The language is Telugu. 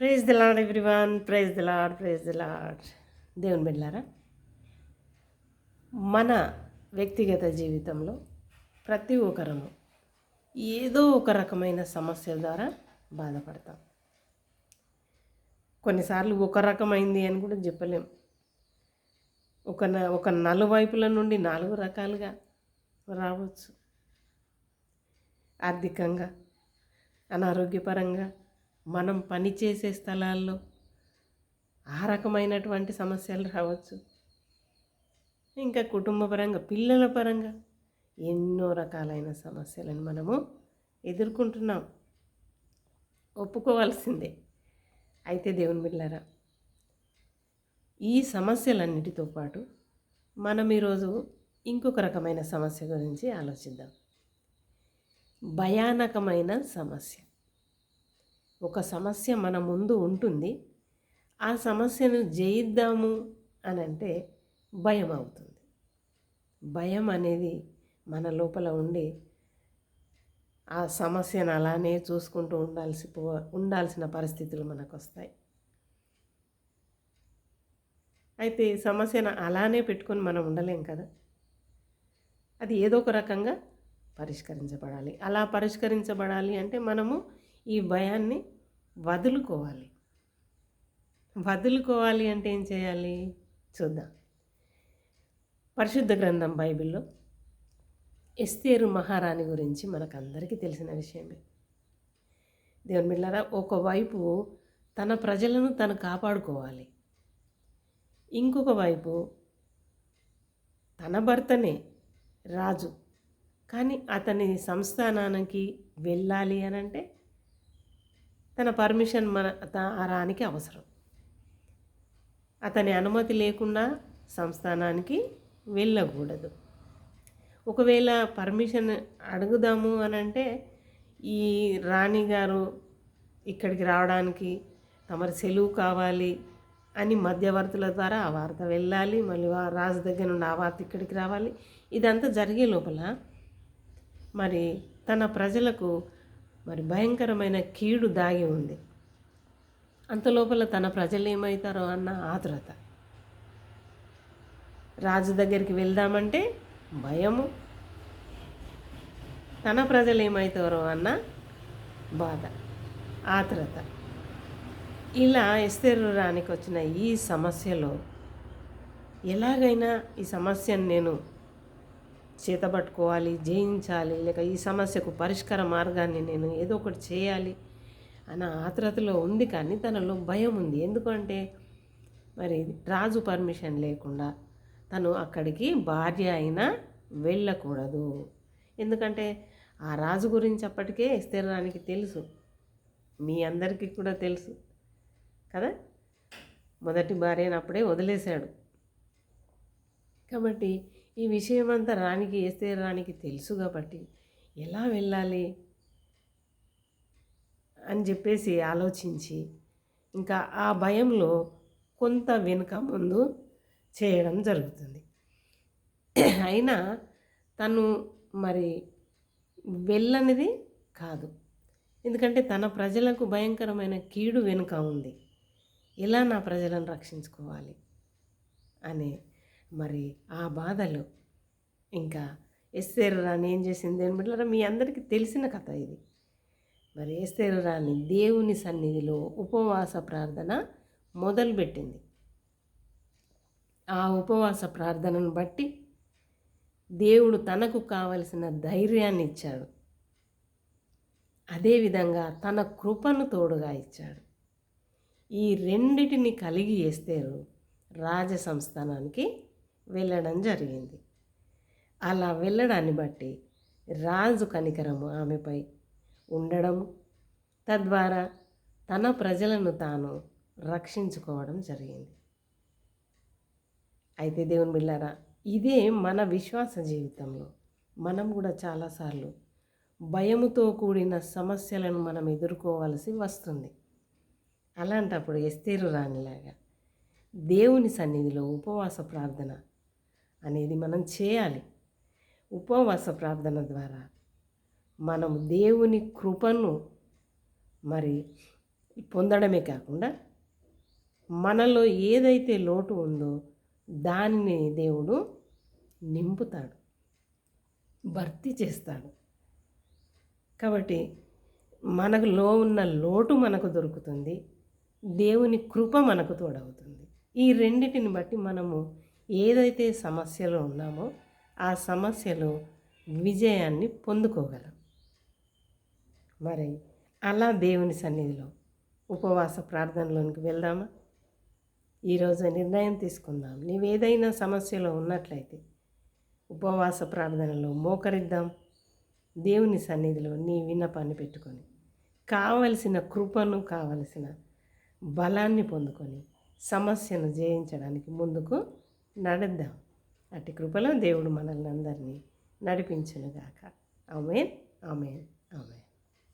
Praise the Lord everyone. Praise the Lord praise the Lord దేవుని బిడ్డారా మన వ్యక్తిగత జీవితంలో ప్రతి ఒక్కరము ఏదో ఒక రకమైన సమస్యల ద్వారా బాధపడతాం. కొన్నిసార్లు ఒక రకమైంది అని కూడా చెప్పలేం. ఒక న- ఒక నలువైపుల నుండి నాలుగు రకాలుగా రావచ్చు. ఆర్థికంగా అనారోగ్యపరంగా మనం పనిచేసే స్థలాల్లో ఆ రకమైనటువంటి సమస్యలు రావచ్చు. ఇంకా కుటుంబ పరంగా పిల్లల పరంగా ఎన్నో రకాలైన సమస్యలను మనము ఎదుర్కొంటున్నాం. ఒప్పుకోవాల్సిందే. అయితే దేవుని బిళ్ళారా ఈ సమస్యలన్నిటితో పాటు మనం ఈరోజు ఇంకొక రకమైన సమస్య గురించి ఆలోచిద్దాం. భయానకమైన సమస్య. ఒక సమస్య మన ముందు ఉంటుంది. ఆ సమస్యను జయిద్దాము అని అంటే భయం అవుతుంది. భయం అనేది మన లోపల ఉండి ఆ సమస్యను అలానే చూసుకుంటూ ఉండాల్సి పో ఉండాల్సిన పరిస్థితులు మనకు వస్తాయి అయితే సమస్యను అలానే పెట్టుకొని మనం ఉండలేం కదా? అది ఏదో ఒక రకంగా పరిష్కరించబడాలి. అలా పరిష్కరించబడాలి అంటే మనము ఈ భయాన్ని వదులుకోవాలి. వదులుకోవాలి అంటే ఏం చేయాలి? చూద్దాం. పరిశుద్ధ గ్రంథం బైబిల్లో ఎస్తేరు మహారాణి గురించి మనకందరికీ తెలిసిన విషయమే. దేవుని బిళ్ళారా ఒకవైపు తన ప్రజలను తను కాపాడుకోవాలి. ఇంకొక వైపు తన భర్తనే రాజు. కానీ అతని సంస్థానానికి వెళ్ళాలి అని అంటే తన పర్మిషన్ మన ఆ రానికి అవసరం. అతని అనుమతి లేకుండా సంస్థానానికి వెళ్ళకూడదు. ఒకవేళ పర్మిషన్ అడుగుదాము అని అంటే ఈ రాణి గారు ఇక్కడికి రావడానికి తమరి సెలవు కావాలి అని మధ్యవర్తుల ద్వారా ఆ వార్త వెళ్ళాలి మళ్ళీ రాజు దగ్గర నుండి ఆ వార్త ఇక్కడికి రావాలి. ఇదంతా జరిగే లోపల మరి తన ప్రజలకు మరి భయంకరమైన కీడు దాగి ఉంది. అంత లోపల తన ప్రజలు ఏమవుతారో అన్న ఆతురత. రాజు దగ్గరికి వెళ్దామంటే భయము. తన ప్రజలు ఏమవుతారో అన్న బాధ. ఆతురత. ఇలా ఎస్తేరు రానికి వచ్చిన ఈ సమస్యలో ఎలాగైనా ఈ సమస్యను నేను చేతబట్టుకోవాలి జయించాలి లేక ఈ సమస్యకు పరిష్కార మార్గాన్ని నేను ఏదో ఒకటి చేయాలి అన్న ఆత్రతలో ఉంది కానీ తనలో భయం ఉంది. ఎందుకంటే మరి రాజు పర్మిషన్ లేకుండా తను అక్కడికి భార్య అయినా వెళ్ళకూడదు. ఎందుకంటే ఆ రాజు గురించి అప్పటికే స్థిరానికి తెలుసు. మీ అందరికీ కూడా తెలుసు కదా? మొదటి భార్యను అప్పుడే వదిలేశాడు. కాబట్టి ఈ విషయం అంతా వేస్తే రాణికి తెలుసు కాబట్టి ఎలా వెళ్ళాలి అని చెప్పేసి ఆలోచించి ఇంకా ఆ భయంలో కొంత వెనుక ముందు చేయడం జరుగుతుంది. అయినా తను మరి వెళ్ళనిది కాదు. ఎందుకంటే తన ప్రజలకు భయంకరమైన కీడు వెనుక ఉంది. ఎలా నా ప్రజలను రక్షించుకోవాలి? అనే మరి ఆ బాధలు. ఇంకా ఎస్తేరు రాణి ఏం చేసింది? అని మీ అందరికీ తెలిసిన కథ ఇది. మరి ఎస్తేరు రాణి దేవుని సన్నిధిలో ఉపవాస ప్రార్థన మొదలుపెట్టింది. ఆ ఉపవాస ప్రార్థనను బట్టి దేవుడు తనకు కావలసిన ధైర్యాన్ని ఇచ్చాడు. అదేవిధంగా తన కృపను తోడుగా ఇచ్చాడు. ఈ రెండిటిని కలిగి ఎస్తేరు రాజ సంస్థానానికి వెళ్ళడం జరిగింది. అలా వెళ్ళడాన్ని బట్టి రాజు కనికరము ఆమెపై ఉండడము తద్వారా తన ప్రజలను తాను రక్షించుకోవడం జరిగింది. అయితే దేవుని బిళ్ళారా ఇదే మన విశ్వాస జీవితంలో మనం కూడా చాలాసార్లు భయముతో కూడిన సమస్యలను మనం ఎదుర్కోవాల్సి వస్తుంది. అలాంటప్పుడు ఎస్తేరు రానిలాగా దేవుని సన్నిధిలో ఉపవాస ప్రార్థన అనేది మనం చేయాలి. ఉపవాస ప్రార్థన ద్వారా మనం దేవుని కృపను మరి పొందడమే కాకుండా మనలో ఏదైతే లోటు ఉందో దానిని దేవుడు నింపుతాడు. భర్తీ చేస్తాడు. కాబట్టి మనలో ఉన్న లోటు మనకు దొరుకుతుంది. దేవుని కృప మనకు తోడవుతుంది. ఈ రెండిటిని బట్టి మనము ఏదైతే సమస్యలో ఉన్నామో ఆ సమస్యలో విజయాన్ని పొందుకోగలం. మరి అలా దేవుని సన్నిధిలో ఉపవాస ప్రార్థనలోనికి వెళ్దామా? ఈరోజు నిర్ణయం తీసుకుందాం. నీవేదైనా సమస్యలో ఉన్నట్లయితే ఉపవాస ప్రార్థనలో మోకరిద్దాం. దేవుని సన్నిధిలో నీ విన్నపాన్ని పెట్టుకొని కావలసిన కృపను కావలసిన బలాన్ని పొందుకొని సమస్యను జయించడానికి ముందుకు నడుద్దాం. అటు కృపలో దేవుడు మనల్ని అందరినీ నడిపించునుగాక. Amen amen amen.